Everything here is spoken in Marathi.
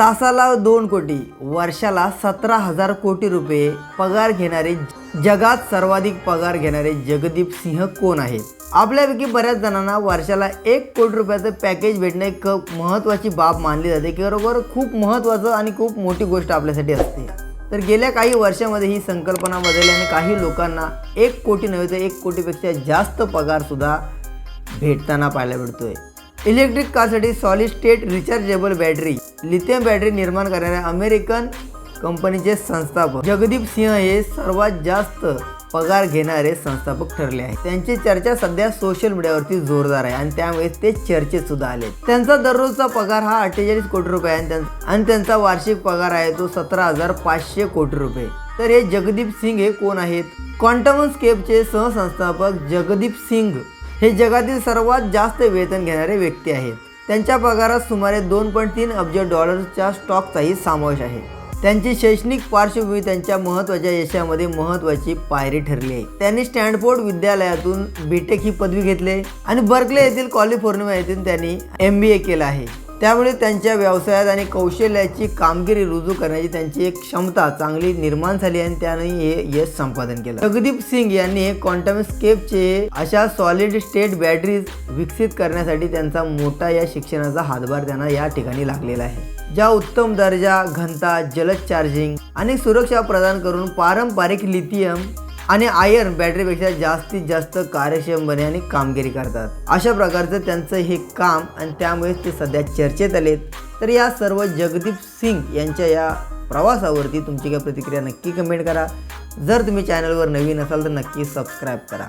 तासाला दोन कोटी वर्षाला सतरा हजार कोटी रुपये पगार घेणारे जगात सर्वाधिक पगार घेणारे जगदीप सिंह कोण आहेत? आपल्यापैकी बऱ्याच जणांना वर्षाला एक कोटी रुपयाचं पॅकेज भेटणे एक महत्त्वाची बाब मानली जाते की बरोबर खूप महत्त्वाचं आणि खूप मोठी गोष्ट आपल्यासाठी असते. तर गेल्या काही वर्षामध्ये ही संकल्पना बदलली आणि काही लोकांना एक कोटी नव्हे तर एक कोटीपेक्षा जास्त पगारसुद्धा भेटताना पाहायला मिळतोय. इलेक्ट्रिक कारसाठी solid state rechargeable battery lithium battery निर्माण करणाऱ्या अमेरिकन कंपनीचे संस्थापक. जगदीप सिंह हे सर्वात जास्त पगार घेणारे संस्थापक ठरले आहेत. त्यांची चर्चा सध्या सोशल मीडियावरती जोरदार आहे आणि त्यामुळे ते चर्चेत सुद्धा आले त्यांचा दररोजचा पगार हा अठ्ठेचाळीस कोटी रुपये आहे आणि त्यांचा वार्षिक पगार आहे तो सतरा हजार पाचशे कोटी रुपये. तर हे जगदीप सिंग हे कोण आहेत? क्वांटम स्केपचे सहसंस्थापक जगदीप सिंग हे जगातील सर्वात जास्त वेतन घेणारे व्यक्ती आहेत. त्यांच्या पगारात सुमारे दोन पॉईंट तीन अब्ज डॉलर्सच्या स्टॉकचाही समावेश आहे. त्यांची शैक्षणिक पार्श्वभूमी त्यांच्या महत्त्वाच्या यशामध्ये महत्त्वाची पायरी ठरली आहे. त्यांनी स्टँडफोर्ड विद्यालयातून बीटेक ही पदवी घेतली आणि बर्कले येथील कॅलिफोर्निया येथून त्यांनी एम बी ए केलं आहे. त्यामुळे त्यांच्या व्यवसायात आणि कौशल्याची कामगिरी रुजू करण्याची त्यांची एक क्षमता चांगली निर्माण झाली आणि त्याने हे यश संपादन केलं. जगदीप सिंग यांनी हे क्वांटम स्केपचे अशा सॉलिड स्टेट बॅटरीज विकसित करण्यासाठी त्यांचा मोठा या शिक्षणाचा हातभार त्यांना या ठिकाणी लागलेला आहे. ज्या उत्तम दर्जा घनता जलद चार्जिंग आणि सुरक्षा प्रदान करून पारंपरिक लिथियम आणि आयर्न बॅटरीपेक्षा जास्तीत जास्त कार्यक्षमपणे आणि कामगिरी करतात. अशा प्रकारचं त्यांचं हे काम आणि त्यामुळेच ते सध्या चर्चेत आलेत. तर या सर्व जगदीप सिंग यांच्या या प्रवासावरती तुमची काय प्रतिक्रिया नक्की कमेंट करा. जर तुम्ही चॅनलवर नवीन असाल तर नक्की सबस्क्राईब करा.